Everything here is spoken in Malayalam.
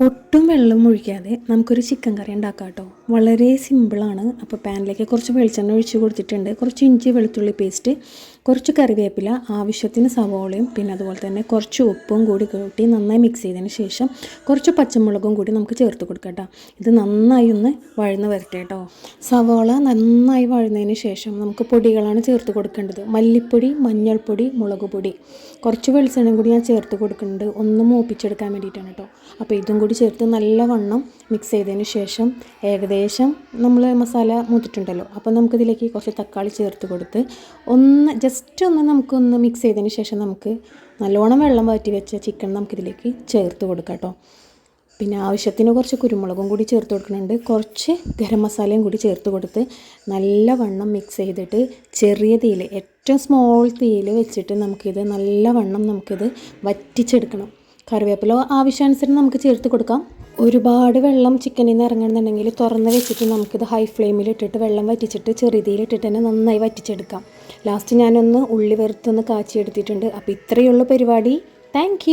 ഒട്ടും വെള്ളം ഒഴിക്കാതെ നമുക്കൊരു ചിക്കൻ കറി ഉണ്ടാക്കാം കേട്ടോ. വളരെ സിമ്പിളാണ് അപ്പോൾ പാനിലേക്ക് കുറച്ച് വെളിച്ചെണ്ണ ഒഴിച്ച് കൊടുത്തിട്ടുണ്ട്. കുറച്ച് ഇഞ്ചി വെളുത്തുള്ളി പേസ്റ്റ് കുറച്ച് കറിവേപ്പില ആവശ്യത്തിന് സവോളയും പിന്നെ അതുപോലെ തന്നെ കുറച്ച് ഉപ്പും കൂടി കൂട്ടി നന്നായി മിക്സ് ചെയ്തതിന് ശേഷം കുറച്ച് പച്ചമുളകും കൂടി നമുക്ക് ചേർത്ത് കൊടുക്കാം കേട്ടോ. ഇത് നന്നായി ഒന്ന് വഴന്ന് വരട്ടെ കേട്ടോ. സവോള നന്നായി വഴന്നതിന് ശേഷം നമുക്ക് പൊടികളാണ് ചേർത്ത് കൊടുക്കേണ്ടത്. മല്ലിപ്പൊടി മഞ്ഞൾപ്പൊടി മുളക് പൊടി. കുറച്ച് വെളിച്ചെണ്ണയും കൂടി ഞാൻ ചേർത്ത് കൊടുക്കുന്നുണ്ട്. ഒന്ന് മൂപ്പിച്ചെടുക്കാൻ വേണ്ടിയിട്ടാണ് കേട്ടോ. അപ്പോൾ ഇതും കൂടി ചേർത്ത് നല്ലവണ്ണം മിക്സ് ചെയ്തതിന് ശേഷം ഏകദേശം നമ്മൾ മസാല മൂത്തിട്ടുണ്ടല്ലോ. അപ്പോൾ നമുക്കിതിലേക്ക് കുറച്ച് തക്കാളി ചേർത്ത് കൊടുത്ത് ഒന്ന് ജസ്റ്റ് ഒന്ന് നമുക്കൊന്ന് മിക്സ് ചെയ്തതിന് ശേഷം നമുക്ക് നല്ലോണം വെള്ളം വാറ്റി വെച്ച ചിക്കൻ നമുക്കിതിലേക്ക് ചേർത്ത് കൊടുക്കാം കേട്ടോ പിന്നെ ആവശ്യത്തിന് കുറച്ച് കുരുമുളകും കൂടി ചേർത്ത് കൊടുക്കുന്നുണ്ട്. കുറച്ച് ഗരം മസാലയും കൂടി ചേർത്ത് കൊടുത്ത് നല്ലവണ്ണം മിക്സ് ചെയ്തിട്ട് ചെറിയ തീയിൽ ഏറ്റവും സ്മോൾ തീയിൽ വെച്ചിട്ട് നമുക്കിത് നല്ലവണ്ണം നമുക്കിത് വറ്റിച്ചെടുക്കണം. കറിവേപ്പില ആവശ്യാനുസരണം നമുക്ക് ചേർത്ത് കൊടുക്കാം. ഒരുപാട് വെള്ളം ചിക്കനിൽ നിന്ന് ഇറങ്ങണമെന്നുണ്ടെങ്കിൽ തുറന്ന് വെച്ചിട്ട് നമുക്കിത് ഹൈ ഫ്ലെയിമിൽ ഇട്ടിട്ട് വെള്ളം വറ്റിച്ചിട്ട് ഇട്ടിട്ട് തന്നെ നന്നായി വറ്റിച്ചെടുക്കാം. ലാസ്റ്റ് ഞാനൊന്ന് ഉള്ളി വെറുത്തൊന്ന് കാച്ചിയെടുത്തിട്ടുണ്ട്. അപ്പോൾ ഇത്രയുള്ള പരിപാടി. താങ്ക്